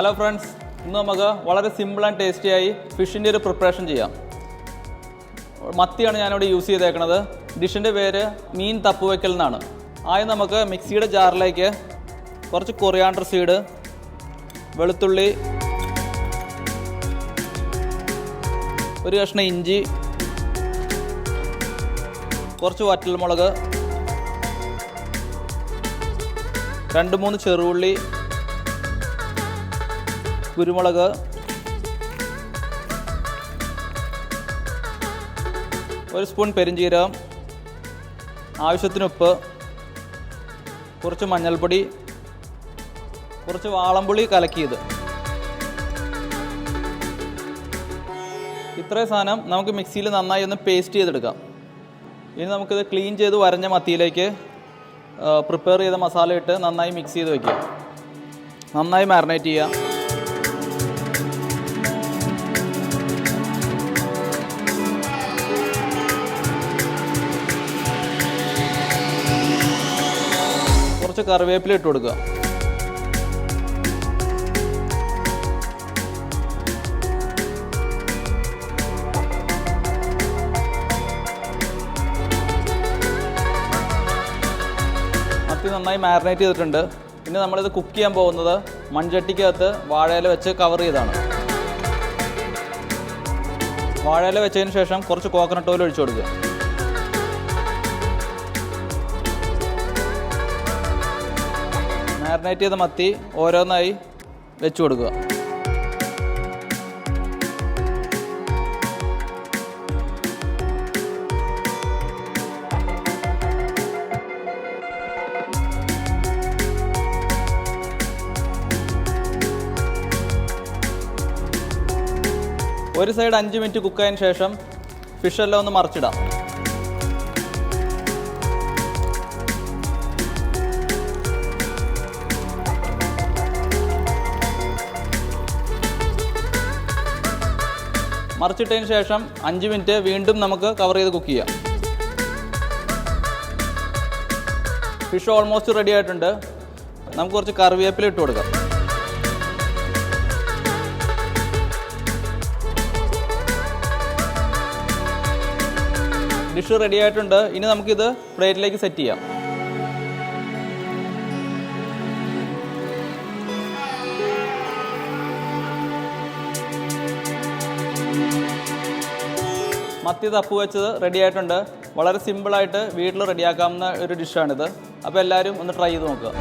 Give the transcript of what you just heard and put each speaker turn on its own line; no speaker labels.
Hello friends ഇന്ന് നമുക്ക് വളരെ സിമ്പിൾ ആൻഡ് ടേസ്റ്റിയായി ഫിഷിന്റെ ഒരു പ്രിപ്പറേഷൻ ചെയ്യാം. മത്തിയാണ് ഞാനിവിടെ യൂസ് ചെയ്തേക്കുന്നത് ഡിഷിന്റെ പേര് മീൻ തപ്പുവയ്ക്കൽ എന്നാണ്. ആദ്യം നമുക്ക് മിക്സിയുടെ ജാറിലേക്ക് കുറച്ച് കൊറിയാണ്ടർ സീഡ് വെളുത്തുള്ളി ഒരു കഷ്ണം ഇഞ്ചി കുറച്ച് വറ്റൽമുളക് രണ്ട് മൂന്ന് ചെറുള്ളി കുരുമുളക്. ഒരു സ്പൂൺ പെരിഞ്ജീരകം ആവശ്യത്തിന് ഉപ്പ് കുറച്ച് മഞ്ഞൾപ്പൊടി. കുറച്ച് വാളംപുളി കലക്കിയത്. ഇത്രയും സാധനം നമുക്ക് മിക്സിയിൽ നന്നായി ഒന്ന് പേസ്റ്റ് ചെയ്തെടുക്കാം. ഇനി നമുക്കിത് ക്ലീൻ ചെയ്ത് വരഞ്ഞ മത്തിയിലേക്ക് പ്രിപ്പയർ ചെയ്ത മസാല ഇട്ട് നന്നായി മിക്സ് ചെയ്ത് വയ്ക്കുക നന്നായി മാറിനേറ്റ് ചെയ്യുക. കുറച്ച് കറിവേപ്പില ഇട്ട് കൊടുക്കുക. മത്തി നന്നായി മാരിനേറ്റ് ചെയ്തിട്ടുണ്ട്. ഇനി നമ്മളിത് കുക്ക് ചെയ്യാൻ പോകുന്നത് മൺചട്ടിക്കകത്ത് വാഴയില വെച്ച് കവർ ചെയ്താണ്. വാഴയില വെച്ചതിന് ശേഷം കുറച്ച് കോക്കനട്ട് ഓയിൽ ഒഴിച്ചു കൊടുക്കുക. മാരിനേറ്റ് ചെയ്ത മത്തി ഓരോന്നായി വെച്ച് കൊടുക്കുക. ഒരു സൈഡ് അഞ്ച് മിനിറ്റ് കുക്കായതിന് ശേഷം ഫിഷെല്ലാം ഒന്ന് മറിച്ചിടാം. മറിച്ചിട്ടതിന് ശേഷം അഞ്ച് മിനിറ്റ് വീണ്ടും നമുക്ക് കവർ ചെയ്ത് കുക്ക് ചെയ്യാം. ഫിഷ് ഓൾമോസ്റ്റ് റെഡി ആയിട്ടുണ്ട്. നമുക്ക് കുറച്ച് കറിവേപ്പില ഇട്ട് കൊടുക്കാം. ഡിഷ് റെഡി ആയിട്ടുണ്ട്. ഇനി നമുക്കിത് പ്ലേറ്റിലേക്ക് സെറ്റ് ചെയ്യാം. മത്തി തപ്പ് വെച്ചത് റെഡി ആയിട്ടുണ്ട്. വളരെ സിമ്പിളായിട്ട് വീട്ടിൽ റെഡിയാക്കാവുന്ന ഒരു ഡിഷാണിത് അപ്പോൾ എല്ലാവരും ഒന്ന് ട്രൈ ചെയ്ത് നോക്കുക.